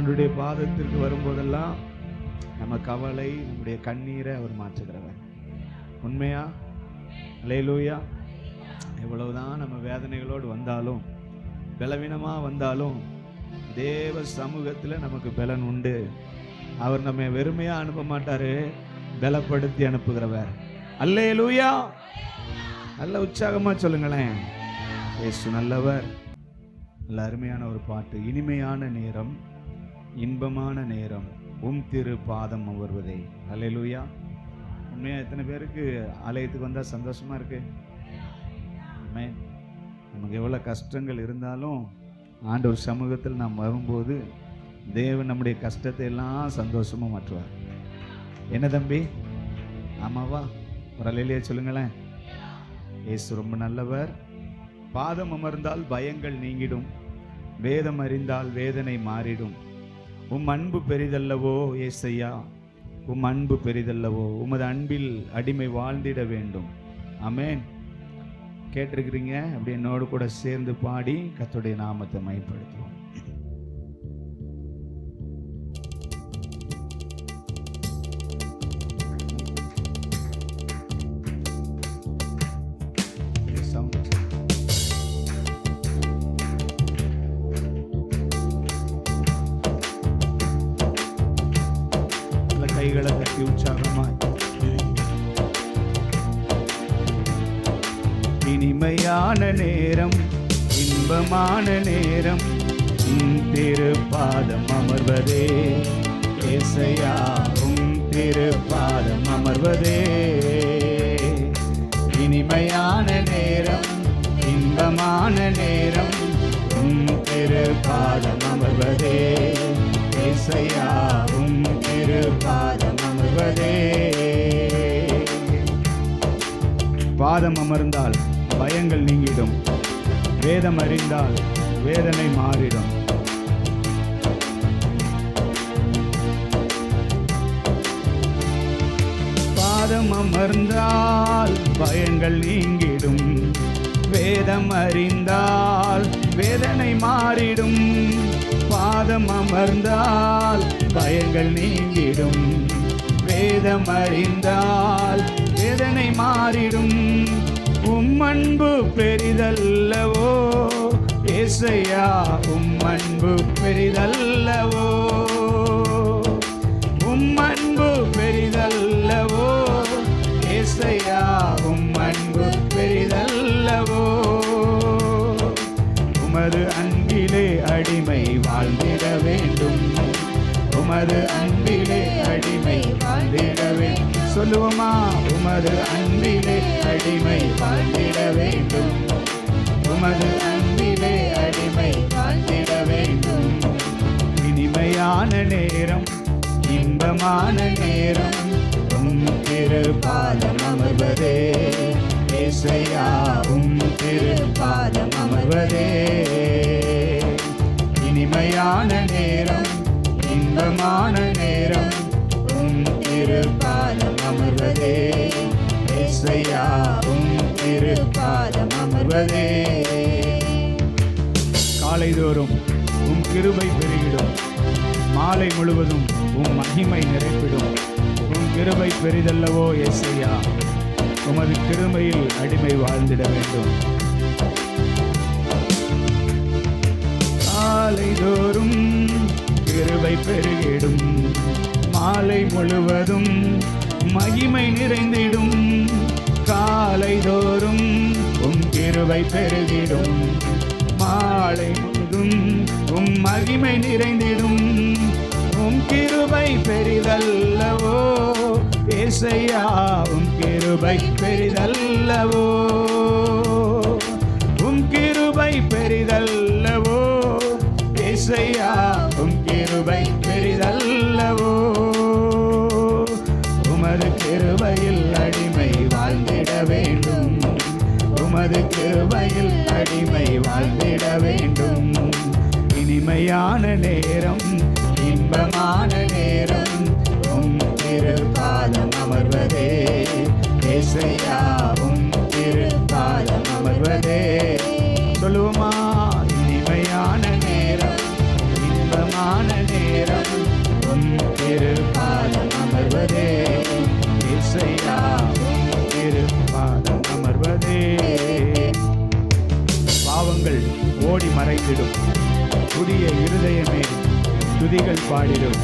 ஆண்டுடைய பாதத்திற்கு வரும்போதெல்லாம் நம்ம கவலை நம்முடைய கண்ணீரை அவர் மாற்றுகிறவர். உண்மையா? லேலூயா எவ்வளவுதான் நம்ம வேதனைகளோடு வந்தாலும் பலவீனமாக வந்தாலும் தேவ சமூகத்தில் நமக்கு பலன் உண்டு. அவர் நம்ம வெறுமையாக அனுப்ப மாட்டார் பலப்படுத்தி அனுப்புகிறவர். அல்லேலூயா நல்ல உற்சாகமாக சொல்லுங்களேன். ஏசு நல்லவர். நல்ல அருமையான ஒரு பாட்டு. இனிமையான நேரம். இன்பமான நேரம். உம் திரு பாதம் அமர்வதே. அலையலூயா உண்மையாக எத்தனை பேருக்கு ஆலயத்துக்கு வந்தால் சந்தோஷமாக இருக்கு? நமக்கு எவ்வளோ கஷ்டங்கள் இருந்தாலும் ஆண்டவர் சமூகத்தில் நாம் வரும்போது தேவன் நம்முடைய கஷ்டத்தை எல்லாம் சந்தோஷமாக மாற்றுவார். என்ன தம்பி? ஆமாவா? ஒரு அலையிலேயே சொல்லுங்களேன். ஏசு ரொம்ப நல்லவர். பாதம் அமர்ந்தால் பயங்கள் நீங்கிடும். வேதம் அறிந்தால் வேதனை மாறிடும். உம் அன்பு பெரிதல்லவோ ஏசையா? உம் அன்பு பெரிதல்லவோ உமது அன்பில் அடிமை வாழ்ந்திட வேண்டும். அமேன் கேட்டிருக்கிறீங்க? அப்படி என்னோடு கூட சேர்ந்து பாடி கத்துடைய நாமத்தை மைப்படுத்துவோம் கைகளை தட்டி உற்சாகமாய் இனிமையான நேரம் இன்பமான நேரம் திருப்பாதம் அமர்வதே. இசையாகும் திருப்பாதம் அமர்வதே. இனிமையான நேரம் இன்பமான நேரம் திருப்பாதம் அமர்வதே. இசையாகும் திருப்பாதம் அமர்வதே. பாதம் அமர்ந்தால் பயங்கள் நீங்கிடும். வேதம் அறிந்தால் வேதனை மாறிடும். பாதம் அமர்ந்தால் பயங்கள் நீங்கிடும். வேதம் அறிந்தால் வேதனை மாறிடும். பாதம் அமர்ந்தால் பயங்கள் நீங்கிடும். வேதம் அறிந்தால் வேதனை மாறிடும். உம்மன்பு பெரிதல்லவோ ஏசையா உம்மன்பு பெரிதல்ல சொல்லுவோமா? உமது அன்பிலே அடிமை வாழ்ந்திட வேண்டும். உமது அன்பிலே அடிமை வாழ்ந்திட வேண்டும். இனிமையான நேரம் இன்பமான நேரம் உம் திருப்பாதம் அமர்வதே. ஏசையா உம் திருப்பாதம் அமர்வதே. இனிமையான நேரம் இன்பமான நேரம் உம் திரு யாவும் இரு பாதம் அமர்வதே. காலைதோறும் உம் கிருபை பெருகிடும். மாலை முழுவதும் உம் மகிமை நிறைப்பிடும் உம் கிருபை பெரிதல்லவோ ஏசையா. உமது கிருமையில் அடிமை வாழ்ந்திட வேண்டும். காலைதோறும் கிருபை பெருகிடும். மாலை முழுவதும் மகிமை நிறைந்திடும். காலை தோறும் உம் கிருவை பெருகிடும். மாலை முழுதும் உம் மகிமை நிறைந்திடும். உம் கிருபை பெரிதல்லவோ ஏசையா உம் கிருபை பெரிதல்லவோ. உம் கிருபை பெரிதல்லவோ ஏசையா கிருபையில் அடிமை வாழ்ந்திட வேண்டும். இனிமையான நேரம் இன்பமான நேரம் உம் திருப்பாதம் அமர்வதே. ஏசையா உம் திருப்பாதம் அமர்வதே. சொல்லுவோமா? இனிமையான நேரம் இன்பமான நேரம் உம் திருப்பாதம் அமர்வதே. இசையா திருப்பாதம் அமர்வதே. ஓடி மறைந்திடும். புதிய இருதயமே துதிகள் பாடிடும்.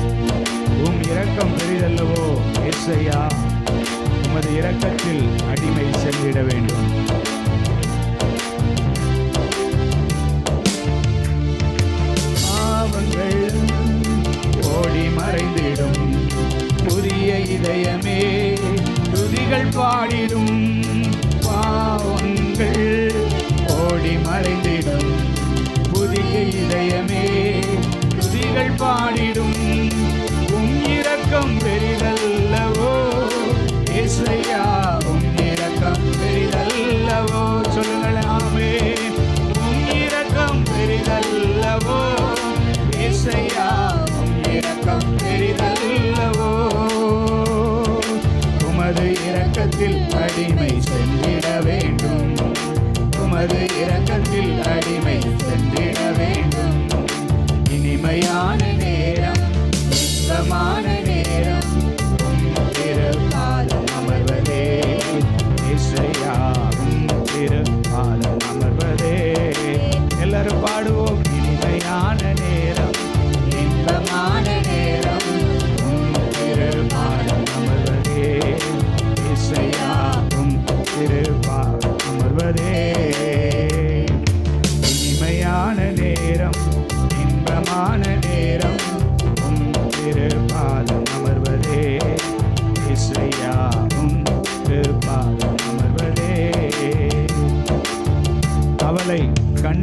உம் இரக்கம் பெரிதல்லவோ எஸ்ஐயா உமது இரக்கத்தில் அடிமை சென்றிட வேண்டும். பாவங்கள் ஓடி மறைந்திடும். புதிய இதயமே துதிகள் பாடிடும். பாவங்கள் ஓடி மறைந்திடும் புதிய இதயமே. துதிகள் பாடிடும். உம் இரக்கம் பெரிதல்லவோ? இசையா உம் இரக்கம் பெரிதல்லவோ? சொல்லுங்களாமே உம் இரக்கம் பெரிதல்லவோ? இசையா உம் இரக்கம் பெரிதல்லவோ? உமது இரக்கத்தில் அடிமை சென்றிட வேண்டும். உமது இரக்கத்தில் அடிமை சென்றிட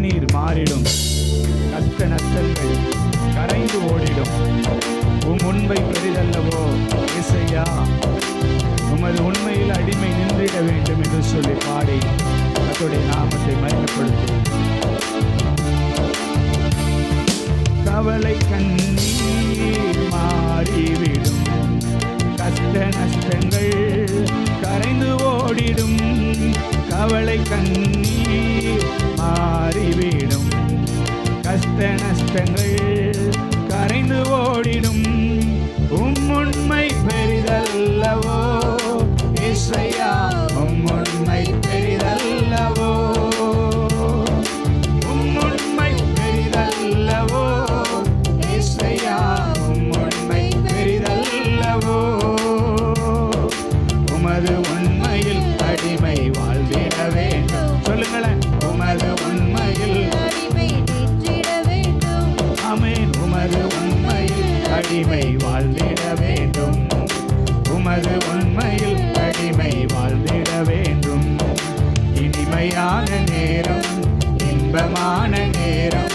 கண்ணீர் மாறிடும். கஷ்ட நஷ்டங்கள் கரைந்து ஓடிடும். உம் உண்மை பெரிதல்லவோ இசையா உமது உண்மையில் அடிமை நின்றிட வேண்டும் என்று சொல்லி பாடி கர்த்தருடைய நாமத்தை மகிமைப்படுத்தும் கவலை கண்ணீர் வாழ்ந்திட வேண்டும். உமது உண்மையில் அடிமை வாழ்ந்திட வேண்டும். இனிமையான நேரம் இன்பமான நேரம்.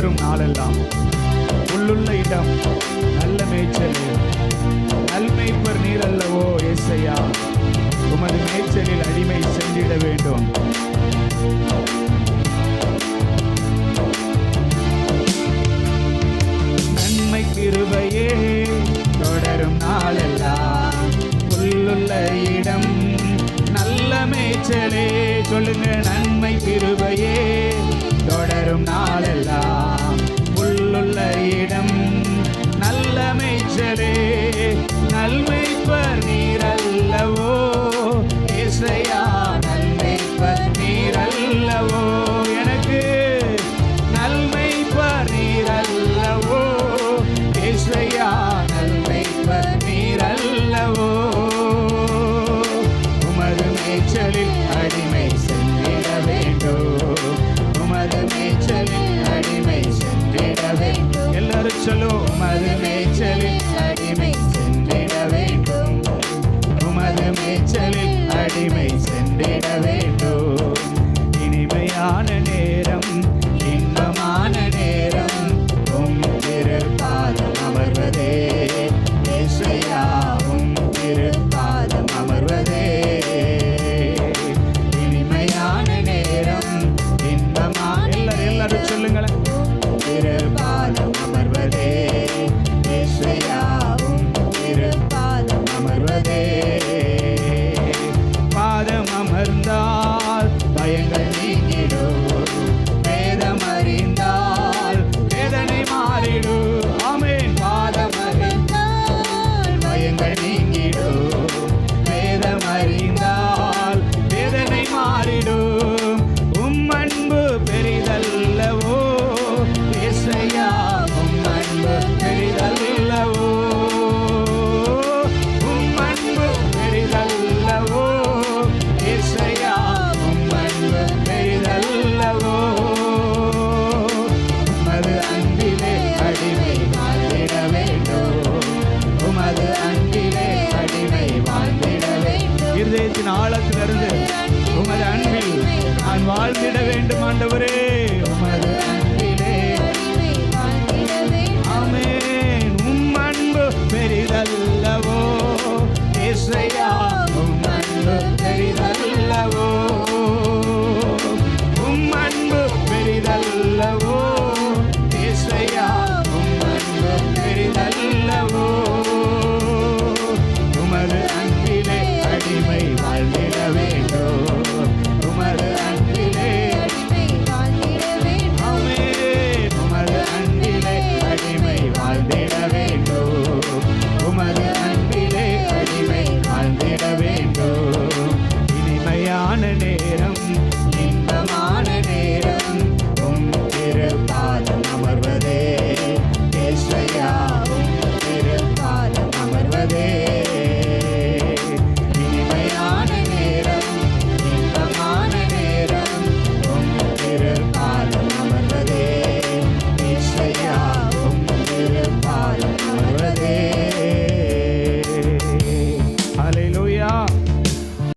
வளரும் நாளெல்லாம். உள்ளுள்ள இடம் Shalom.